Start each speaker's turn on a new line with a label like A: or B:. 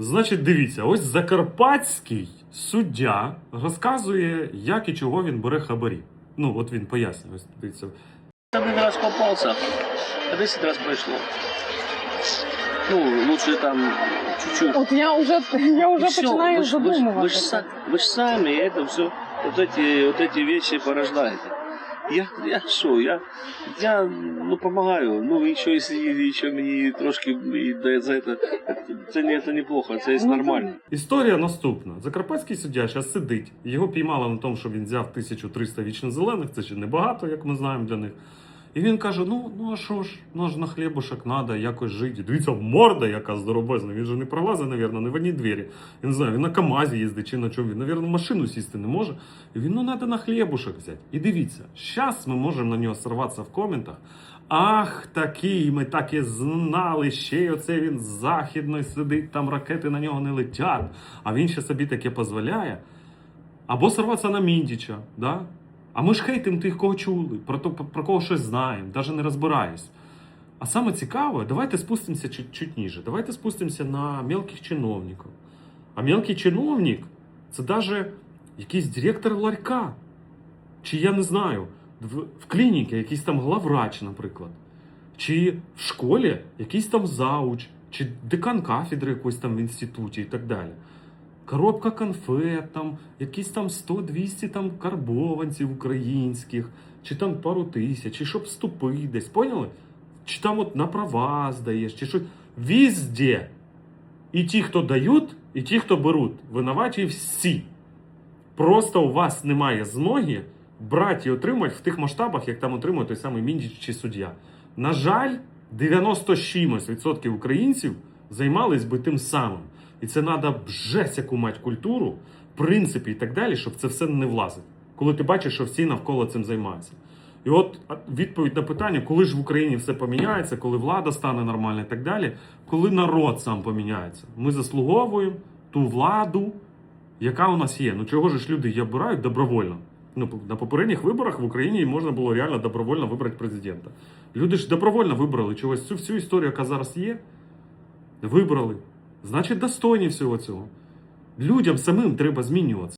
A: Значить, дивіться, ось закарпатський суддя розказує, як і чого він бере хабарі. Ну, от він пояснює. Ось дивіться.
B: Один раз попался, а 10 раз прошло. Ну, лучше там чуть-чуть.
C: От я вже я вже
B: И всё,
C: починаю
B: вы ж- вы ж- Вы ж,
C: задумуватися.
B: са- вы ж сами это все, вот эти, вот эти вещи порождаете. Я, я що, я, я ну, помогаю. Ну, еще если еще мені трошки і дає за це, це, не, це неплохо, це є
C: Ну,
B: нормально.
A: Історія наступна. Закарпатський суддя зараз сидить. Його піймали на тому, що він взяв 1300 вічно зелених, це ще небагато, як ми знаємо для них. І він каже: ну, ну а що ж, ну ж на хлібушок треба якось жити. Дивіться, морда яка здоровезна. Він же не пролазить, навірно, не в одній двері. Я не знаю, він на КАМАЗі їздить чи на чому. Він, в машину сісти не може. І він, ну, треба на хлібушок взяти. І дивіться, зараз ми можемо на нього сорватися в коментах. Ах, такий, ми так і знали, ще й оце він з сидить, там ракети на нього не летять, а він ще собі таке дозволяє. Або сорватися на Міндіча, да? А ми ж хейтим тих, кого чули, про, то, про кого щось знаємо, навіть не розбираюсь. А саме цікаве, давайте спустимося чуть, чуть ніже. Давайте спустимося на мелких чиновників. А мелкий чиновник це навіть якийсь директор ларька. Чи я не знаю, в, в клініці якийсь там главврач, наприклад. Чи в школі якийсь там зауч, чи декан кафедри якоїсь там в інституті і так далі. Коробка конфет, там, якісь там 100-200 там карбованців українських, чи там пару тисяч, чи щоб вступити десь, поняли? Чи там от на права здаєш, чи що. Везде. І ті, хто дають, і ті, хто беруть. Винуваті всі. Просто у вас немає змоги брати і отримати в тих масштабах, як там отримує той самий Міндіч чи суддя. На жаль, 90 з чимось відсотків українців займались би тим самим. І це треба жесть яку мати культуру, принципи і так далі, щоб це все не влазить. Коли ти бачиш, що всі навколо цим займаються. І от відповідь на питання, коли ж в Україні все поміняється, коли влада стане нормальна і так далі, коли народ сам поміняється. Ми заслуговуємо ту владу, яка у нас є. Ну чого ж люди її обирають добровольно? Ну, на попередніх виборах в Україні можна було реально добровольно вибрати президента. Люди ж добровольно вибрали чогось цю всю історію, яка зараз є. Вибрали. Значить, достойні всього цього. Людям самим треба змінюватися.